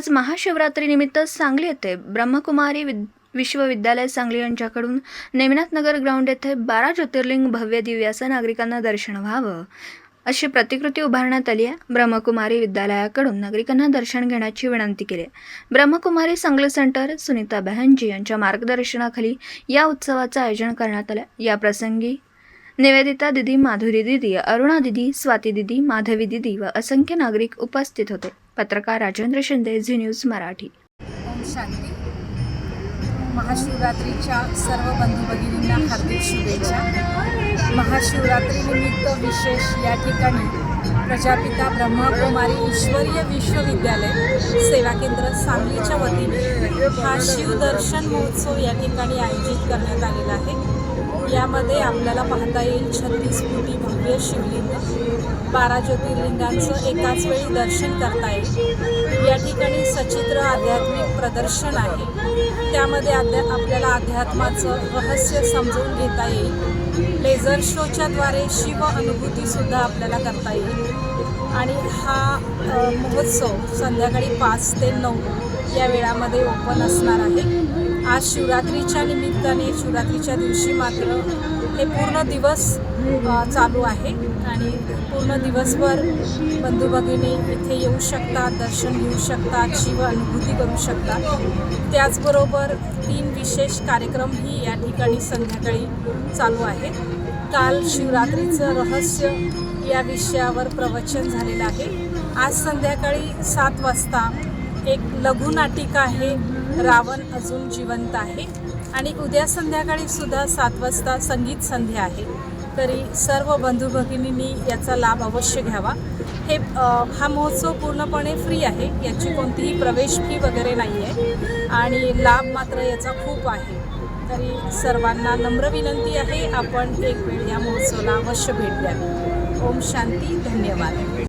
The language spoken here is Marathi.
आज महाशिवरात्रीनिमित्त सांगली येथे ब्रह्मकुमारी विद विश्वविद्यालय सांगली यांच्याकडून नेमिनाथ नगर ग्राउंड येथे बारा ज्योतिर्लिंग भव्य दिव्य असं नागरिकांना दर्शन व्हावं अशी प्रतिकृती उभारण्यात आली आहे. ब्रह्मकुमारी विद्यालयाकडून नागरिकांना दर्शन घेण्याची विनंती केली आहे. ब्रह्मकुमारी सांगली सेंटर सुनीता बहनजी यांच्या मार्गदर्शनाखाली या उत्सवाचं आयोजन करण्यात आलं या प्रसंगी निवेदिता दिदी माधुरी दिदी अरुणा दिदी स्वाती दिदी माधवी दिदी व असंख्य नागरिक उपस्थित होते. पत्रकार राजेंद्र शिंदे झी न्यूज मराठी. ओम शांती. महाशिवरात्रीच्या सर्व बंधू भगिनींना हार्दिक शुभेच्छा. महाशिवरात्रीनिमित्त विशेष या ठिकाणी प्रजापिता ब्रह्मकुमारी ईश्वरीय विश्वविद्यालय सेवा केंद्र सांगलीच्या वतीने हा शिवदर्शन महोत्सव या ठिकाणी आयोजित करण्यात आलेला आहे. यामध्ये आपल्याला पाहता येईल छत्तीस कोटी भव्य शिवलिंग. बारा ज्योतिर्लिंगांचं एकाच वेळी दर्शन करता येईल. या ठिकाणी सचित्र आध्यात्मिक प्रदर्शन आहे. त्यामध्ये अध्या आपल्याला अध्यात्माचं रहस्य समजून घेता येईल. लेझर शोच्याद्वारे शिव अनुभूतीसुद्धा आपल्याला करता येईल. आणि हा महोत्सव संध्याकाळी पाच ते नऊ या वेळामध्ये ओपन असणार आहे. आज शिवरात्रीच्या निमित्ताने शिवरात्रीच्या दिवशी मात्र हे पूर्ण दिवस चालू आहे. आणि पूर्ण दिवसभर बंधू भगिनी इथे येऊ शकतात दर्शन घेऊ शकतात शिव अनुभूती करू शकतात. त्याचबरोबर तीन विशेष कार्यक्रमही या ठिकाणी संध्याकाळी चालू आहेत काल शिवरात्रीचं रहस्य या विषयावर प्रवचन झालेलं आहे. आज संध्याकाळी सात वाजता एक लघुनाटिका आहे. रावण अजून जिवंत आहे. आणि उद्या संध्याकाळी सुद्धा सात वाजता संगीत संध्या आहे. तरी सर्व बंधू भगिनींनी याचा लाभ अवश्य घ्यावा. हे हा महोत्सव पूर्णपणे फ्री आहे. याची कोणतीही प्रवेश फी वगैरे नाही आहे आणि लाभ मात्र याचा खूप आहे. तरी सर्वांना नम्र विनंती आहे आपण एक वेळ या महोत्सवाला अवश्य भेट द्यावी. ओम शांती धन्यवाद.